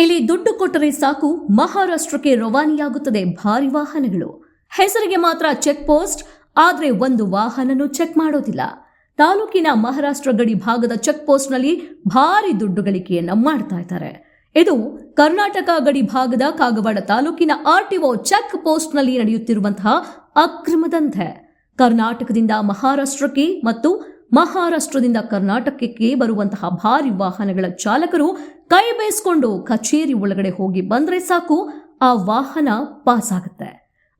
ಇಲ್ಲಿ ದುಡ್ಡು ಕೊಟ್ಟರೆ ಸಾಕು, ಮಹಾರಾಷ್ಟ್ರಕ್ಕೆ ರವಾನೆಯಾಗುತ್ತದೆ ಭಾರಿ ವಾಹನಗಳು. ಹೆಸರಿಗೆ ಮಾತ್ರ ಚೆಕ್ ಪೋಸ್ಟ್, ಆದರೆ ಒಂದು ವಾಹನನು ಚೆಕ್ ಮಾಡೋದಿಲ್ಲ. ತಾಲೂಕಿನ ಮಹಾರಾಷ್ಟ್ರ ಗಡಿ ಭಾಗದ ಚೆಕ್ ಪೋಸ್ಟ್ನಲ್ಲಿ ಭಾರಿ ದುಡ್ಡು ಗಳಿಕೆಯನ್ನು ಮಾಡ್ತಾ ಇದ್ದಾರೆ. ಇದು ಕರ್ನಾಟಕ ಗಡಿ ಭಾಗದ ಕಾಗವಾಡ ತಾಲೂಕಿನ ಆರ್ಟಿಒ ಚೆಕ್ ಪೋಸ್ಟ್ನಲ್ಲಿ ನಡೆಯುತ್ತಿರುವಂತಹ ಅಕ್ರಮದಂತೆ ಕರ್ನಾಟಕದಿಂದ ಮಹಾರಾಷ್ಟ್ರಕ್ಕೆ ಮತ್ತು ಮಹಾರಾಷ್ಟ್ರದಿಂದ ಕರ್ನಾಟಕಕ್ಕೆ ಬರುವಂತಹ ಭಾರಿ ವಾಹನಗಳ ಚಾಲಕರು ಕೈ ಬೇಯಿಸ್ಕೊಂಡು ಕಚೇರಿ ಒಳಗಡೆ ಹೋಗಿ ಬಂದ್ರೆ ಸಾಕು, ಆ ವಾಹನ ಪಾಸ್ ಆಗುತ್ತೆ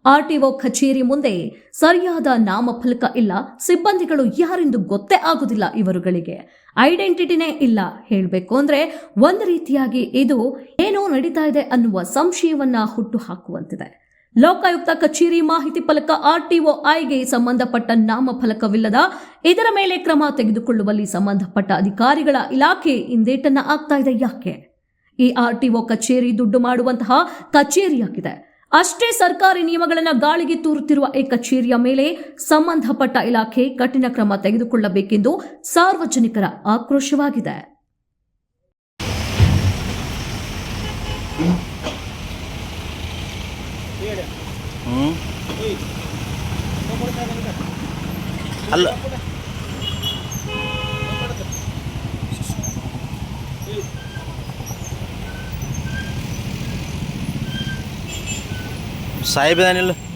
ಆರ್ಟಿಒ ಕಚೇರಿ ಮುಂದೆ ಸರಿಯಾದ ನಾಮಫಲಕ ಇಲ್ಲ, ಸಿಬ್ಬಂದಿಗಳು ಯಾರೆಂದು ಗೊತ್ತೇ ಆಗುದಿಲ್ಲ ಇವರುಗಳಿಗೆ. ಐಡೆಂಟಿಟಿನೇ ಇಲ್ಲ, ಹೇಳಬೇಕು ಅಂದ್ರೆ ಒಂದು ರೀತಿಯಾಗಿ ಇದು ಏನೋ ನಡೀತಾ ಇದೆ ಅನ್ನುವ ಸಂಶಯವನ್ನ ಹುಟ್ಟು ಹಾಕುವಂತಿದೆ. ಲೋಕಾಯುಕ್ತ ಕಚೇರಿ ಮಾಹಿತಿ ಫಲಕ ಆರ್ಟಿಒ ಐಗೆ ಸಂಬಂಧಪಟ್ಟ ನಾಮಫಲಕವಿಲ್ಲದ ಇದರ ಮೇಲೆ ಕ್ರಮ ತೆಗೆದುಕೊಳ್ಳುವಲ್ಲಿ ಸಂಬಂಧಪಟ್ಟ ಅಧಿಕಾರಿಗಳ ಇಲಾಖೆ ಹಿಂದೇಟನ್ನ ಆಗ್ತಾ ಇದೆ ಯಾಕೆ? ಈ ಆರ್ಟಿಒ ಕಚೇರಿ ದುಡ್ಡು ಮಾಡುವಂತಹ ಕಚೇರಿಯಾಗಿದೆ ಅಷ್ಟೇ ಸರ್ಕಾರಿ ನಿಯಮಗಳನ್ನು ಗಾಳಿಗೆ ತೂರುತ್ತಿರುವ ಈ ಕಚೇರಿಯ ಮೇಲೆ ಸಂಬಂಧಪಟ್ಟ ಇಲಾಖೆ ಕಠಿಣ ಕ್ರಮ ತೆಗೆದುಕೊಳ್ಳಬೇಕೆಂದು ಸಾರ್ವಜನಿಕರ ಆಕ್ರೋಶವಾಗಿದೆ. അല്ല. സാഹിബ് താനല്ലോ